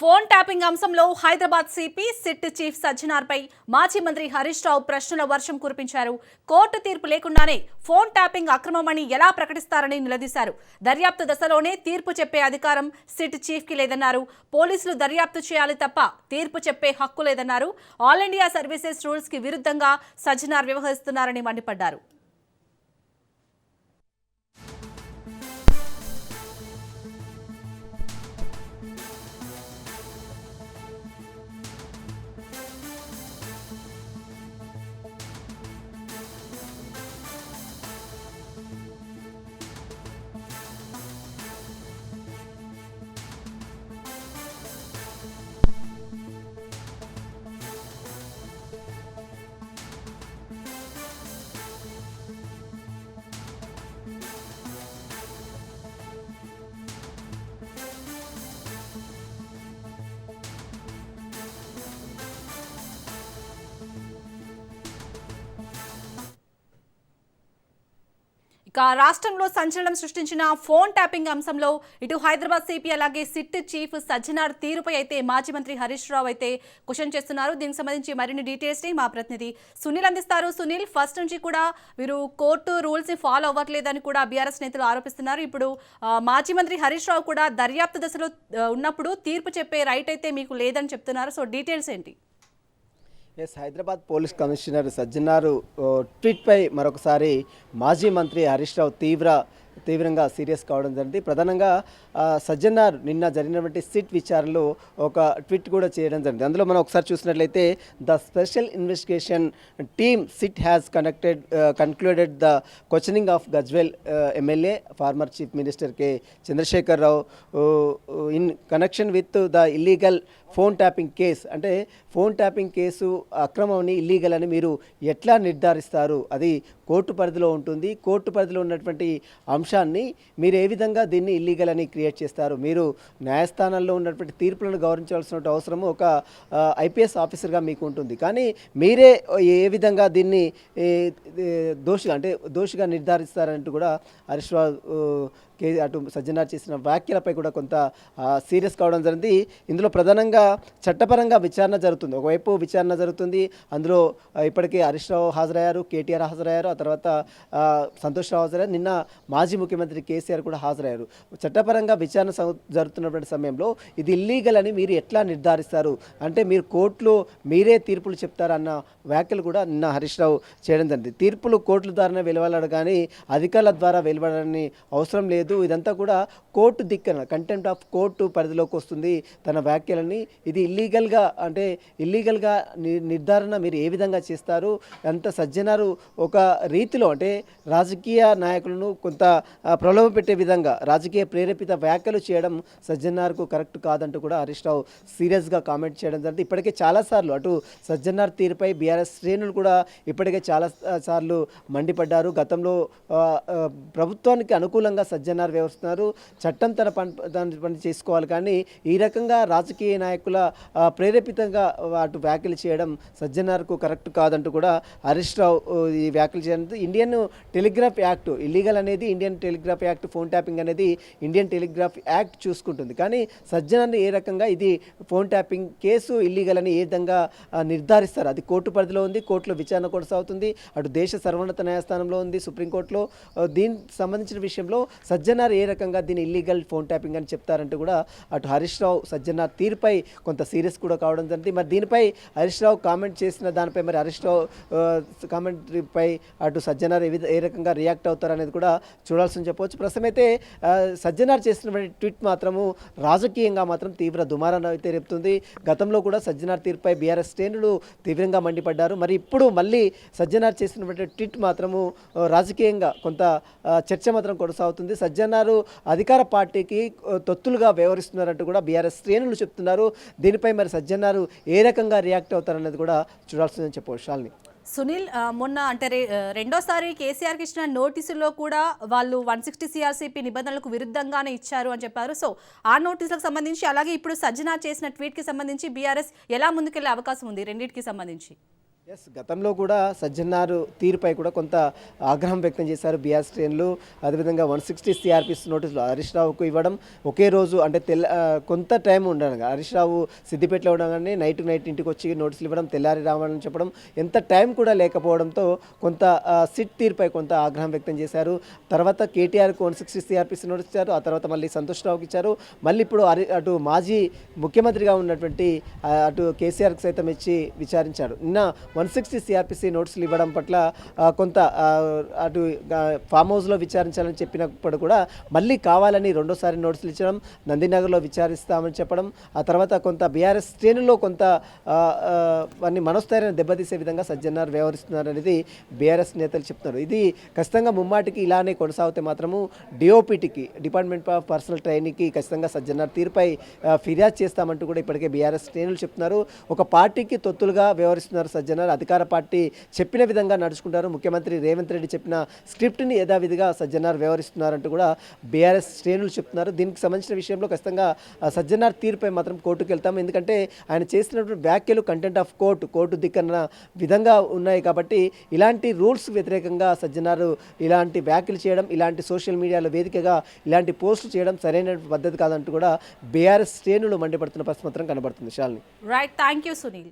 Phone tapping అంశంలో Hyderabad CP SIT chief సజ్జనార్పై మాజీ మంత్రి హరీష్ రావు ప్రశ్నల వర్షం కురిపించారు. కోర్టు తీర్పు లేకుండానే ఫోన్ ట్యాపింగ్ అక్రమమని ఎలా ప్రకటిస్తారని నిలదీశారు. దర్యాప్తు దశలోనే తీర్పు చెప్పే అధికారం సిట్ చీఫ్కి లేదన్నారు. పోలీసులు దర్యాప్తు చేయాలి తప్ప తీర్పు చెప్పే హక్కు లేదన్నారు. ఆల్ ఇండియా సర్వీసెస్ రూల్స్కి విరుద్ధంగా సజ్జనార్ వ్యవహరిస్తున్నారని మండిపడ్డారు. ఇక రాష్ట్రంలో సంచలనం సృష్టించిన ఫోన్ ట్యాపింగ్ అంశంలో ఇటు హైదరాబాద్ సిపి అలాగే సిట్ చీఫ్ సజ్జనార్ తీరుపై అయితే మాజీ మంత్రి హరీష్ రావు అయితే క్వశ్చన్ చేస్తున్నారు. దీనికి సంబంధించి మరిన్ని డీటెయిల్స్ని మా ప్రతినిధి సునీల్ అందిస్తారు. సునీల్ ఫస్ట్ నుంచి కూడా వీరు కోర్టు రూల్స్ని ఫాలో అవ్వట్లేదని కూడా బీఆర్ఎస్ నేతలు ఆరోపిస్తున్నారు. ఇప్పుడు మాజీ మంత్రి హరీష్ రావు కూడా దర్యాప్తు దశలో ఉన్నప్పుడు తీర్పు చెప్పే రైట్ అయితే మీకు లేదని చెప్తున్నారు. సో డీటెయిల్స్ ఏంటి? Yes Hyderabad police commissioner Sajjanar ట్వీట్పై మరొకసారి మాజీ మంత్రి హరీష్ రావు తీవ్ర తీవ్రంగా సీరియస్ కావడం జరిగింది. ప్రధానంగా సజ్జనార్ నిన్న జరిగినటువంటి సిట్ విచారణలో ఒక ట్వీట్ కూడా చేయడం జరిగింది. అందులో మనం ఒకసారి చూసినట్లయితే the special investigation team SIT has connected concluded the questioning of Gajwel MLA former chief minister K. Chandrashekar Rao in connection with the illegal phone tapping case. అంటే ఫోన్ ట్యాపింగ్ కేసు అక్రమం illegal అని మీరు ఎట్లా నిర్ధారిస్తారు? అది court పరిధిలో ఉంటుంది. Court పరిధిలో ఉన్నటువంటి అంశాన్ని మీరు ఏ విధంగా దీన్ని ఇల్లీగల్ అని క్రియేట్ చేస్తారు? మీరు న్యాయస్థానాల్లో ఉన్నటువంటి తీర్పులను గౌరవించాల్సిన అవసరం ఒక ఐపీఎస్ ఆఫీసర్గా మీకు ఉంటుంది. కానీ మీరే ఏ విధంగా దీన్ని దోషిగా అంటే దోషిగా నిర్ధారిస్తారంటూ కూడా హరీష్ రావు కే అటు సజ్జనార్ చేసిన వ్యాఖ్యలపై కూడా కొంత సీరియస్ కావడం జరిగింది. ఇందులో ప్రధానంగా చట్టపరంగా విచారణ జరుగుతుంది. ఒకవైపు విచారణ జరుగుతుంది. అందులో ఇప్పటికే హరీష్ రావు హాజరయ్యారు కేటీఆర్ హాజరయ్యారు. ఆ తర్వాత సంతోష్ రావు హాజరయ్యారు. నిన్న మాజీ ముఖ్యమంత్రి కేసీఆర్ కూడా హాజరయ్యారు. చట్టపరంగా విచారణ జరుగుతున్నటువంటి సమయంలో ఇది ఇల్లీగల్ అని మీరు ఎట్లా నిర్ధారిస్తారు? అంటే మీరు కోర్టులో మీరే తీర్పులు చెప్తారన్న వ్యాఖ్యలు కూడా నిన్న హరీష్ రావు చేయడం జరిగింది. తీర్పులు కోర్టుల ద్వారానే వెలువడాలి కానీ అధికారుల ద్వారా వెలువడాలని అవసరం లేదు. ఇదంతా కూడా కోర్టు దిక్కన కంటెంప్ట్ ఆఫ్ కోర్టు పరిధిలోకి వస్తుంది. తన వ్యాఖ్యలని ఇది ఇల్లీగల్గా అంటే ఇల్లీగల్గా నిర్ధారణ మీరు ఏ విధంగా చేస్తారు? అంత సజ్జనారు ఒక రీతిలో అంటే రాజకీయ నాయకులను కొంత ప్రలోభ పెట్టే విధంగా రాజకీయ ప్రేరేపిత వ్యాఖ్యలు చేయడం సజ్జనార్కు కరెక్ట్ కాదంటూ కూడా హరీష్ రావు సీరియస్గా కామెంట్ చేయడం జరిగింది. ఇప్పటికే చాలాసార్లు అటు సజ్జనార్ తీరుపై బీఆర్ఎస్ శ్రేణులు కూడా ఇప్పటికే చాలా సార్లు మండిపడ్డారు. గతంలో ప్రభుత్వానికి అనుకూలంగా సజ్జనార్ వ్యవహరిస్తున్నారు చట్టం తన పని దాని పని చేసుకోవాలి. కానీ ఈ రకంగా రాజకీయ నాయకుల ప్రేరేపితంగా అటు వ్యాఖ్యలు చేయడం సజ్జనార్కు కరెక్ట్ కాదంటూ కూడా హరీష్ రావు ఈ వ్యాఖ్యలు చేయడం ఇండియన్ టెలిగ్రాఫ్ యాక్ట్. ఇల్లీగల్ అనేది Indian telegraph act phone tapping అనేది ఇండియన్ టెలిగ్రాఫ్ యాక్ట్ చూసుకుంటుంది. కానీ సజ్జనాన్ని ఏ రకంగా ఇది ఫోన్ ట్యాపింగ్ కేసు ఇల్లీగల్ అని ఏ విధంగా నిర్ధారిస్తారు? అది కోర్టు పరిధిలో ఉంది కోర్టులో విచారణ కొనసాగుతుంది అటు దేశ సర్వోన్నత న్యాయస్థానంలో ఉంది సుప్రీంకోర్టులో. దీనికి సంబంధించిన విషయంలో సజ్జ సజ్జనార్ ఏ రకంగా దీన్ని ఇల్లీగల్ ఫోన్ ట్యాపింగ్ అని చెప్తారంటూ కూడా అటు హరీష్ రావు సజ్జనార్ తీరుపై కొంత సీరియస్ కూడా కావడం జరిగింది. మరి దీనిపై హరీష్ రావు కామెంట్ చేసిన దానిపై మరి హరీష్ రావు కామెంటరీపై అటు సజ్జనార్ ఏ ఏ రకంగా రియాక్ట్ అవుతారు అనేది కూడా చూడాల్సి చెప్పవచ్చు. ప్రస్తుతం అయితే సజ్జనార్ చేసినటువంటి ట్వీట్ మాత్రము రాజకీయంగా మాత్రం తీవ్ర దుమారాన్ని అయితే రేపుతుంది. గతంలో కూడా సజ్జనార్ తీరుపై బీఆర్ఎస్ శ్రేణులు తీవ్రంగా మండిపడ్డారు. మరి ఇప్పుడు మళ్ళీ సజ్జనార్ చేసినటువంటి ట్వీట్ మాత్రము రాజకీయంగా కొంత చర్చ మాత్రం కొనసాగుతుంది. సజ్జ సజ్జనారు అధికార పార్టీకి తొత్తులుగా వ్యవహరిస్తున్నారంటూ కూడా బీఆర్ఎస్ శ్రేణులు చెప్తున్నారు. దీనిపై మరి సజ్జనారు ఏ రకంగా రియాక్ట్ అవుతారనేది కూడా చూడాల్సిందని చెప్పవచ్చు శాలిని. సునీల్ మొన్న అంటే రెండోసారి కేసీఆర్కి ఇచ్చిన నోటీసులో కూడా వాళ్ళు వన్ సిక్స్టీ సిఆర్సీపీ నిబంధనలకు విరుద్ధంగానే ఇచ్చారు అని చెప్పారు. సో ఆ నోటీసులకు సంబంధించి అలాగే ఇప్పుడు సజ్జనా చేసిన ట్వీట్కి సంబంధించి బీఆర్ఎస్ ఎలా ముందుకెళ్ళే అవకాశం ఉంది? రెండింటికి సంబంధించి. ఎస్ గతంలో కూడా సజ్జనారు తీరుపై కూడా కొంత ఆగ్రహం వ్యక్తం చేశారు బీఆర్ శ్రేణులు. అదేవిధంగా వన్ సిక్స్టీ సిఆర్పిస్ నోటీసులు హరీష్ రావుకు ఇవ్వడం ఒకే రోజు అంటే తెల్ల కొంత టైం ఉండగా హరీష్ రావు సిద్దిపేటలో ఉండగానే నైట్ నైట్ ఇంటికి వచ్చి నోటీసులు ఇవ్వడం తెల్లారి రావాలని చెప్పడం ఎంత టైం కూడా లేకపోవడంతో కొంత సిట్ తీరుపై కొంత ఆగ్రహం వ్యక్తం చేశారు. తర్వాత కేటీఆర్కు వన్ సిక్స్టీ సిఆర్పిస్ నోటీస్ ఇచ్చారు ఆ తర్వాత మళ్ళీ సంతోష్ రావుకి ఇచ్చారు. మళ్ళీ ఇప్పుడు అటు మాజీ ముఖ్యమంత్రిగా ఉన్నటువంటి అటు కేసీఆర్కి సైతం ఇచ్చి విచారించారు. నిన్న వన్ సిక్స్టీ సిఆర్పిసి నోట్స్లు ఇవ్వడం పట్ల కొంత అటు ఫామ్ హౌస్లో విచారించాలని చెప్పినప్పుడు కూడా మళ్ళీ కావాలని రెండోసారి నోట్స్లు ఇచ్చడం నందినగర్లో విచారిస్తామని చెప్పడం ఆ తర్వాత కొంత బీఆర్ఎస్ శ్రేణుల్లో కొంత వారిని మనోస్థైర్యాన్ని దెబ్బతీసే విధంగా సజ్జనార్ వ్యవహరిస్తున్నారు అనేది బీఆర్ఎస్ నేతలు చెప్తున్నారు. ఇది ఖచ్చితంగా ముమ్మాటికి ఇలానే కొనసాగితే మాత్రము డిఓపిటికి డిపార్ట్మెంట్ ఆఫ్ పర్సనల్ ట్రైనింగ్కి ఖచ్చితంగా సజ్జనార్ తీరుపై ఫిర్యాదు చేస్తామంటూ కూడా ఇప్పటికే బీఆర్ఎస్ శ్రేణులు చెప్తున్నారు. ఒక పార్టీకి తొత్తులుగా వ్యవహరిస్తున్నారు సజ్జనార్. అధికార పార్టీ చెప్పిన విధంగా నడుచుకుంటారు. ముఖ్యమంత్రి రేవంత్ రెడ్డి చెప్పిన స్క్రిప్ట్ని యథావిధిగా సజ్జనార్ వ్యవహరిస్తున్నారంటూ కూడా బీఆర్ఎస్ శ్రేణులు చెప్తున్నారు. దీనికి సంబంధించిన విషయంలో ఖచ్చితంగా సజ్జనార్ తీరుపై మాత్రం కోర్టుకు వెళ్తాం. ఎందుకంటే ఆయన చేసినటువంటి వ్యాఖ్యలు కంటెంట్ ఆఫ్ కోర్టు కోర్టు దిక్కన్న విధంగా ఉన్నాయి కాబట్టి ఇలాంటి రూల్స్ వ్యతిరేకంగా సజ్జనారు ఇలాంటి వ్యాఖ్యలు చేయడం ఇలాంటి సోషల్ మీడియాలో వేదికగా ఇలాంటి పోస్టులు చేయడం సరైన పద్ధతి కాదంటూ కూడా బీఆర్ఎస్ శ్రేణులు మండిపడుతున్న పరిస్థితి మాత్రం కనబడుతుంది. Shalini. Right thank you Sunil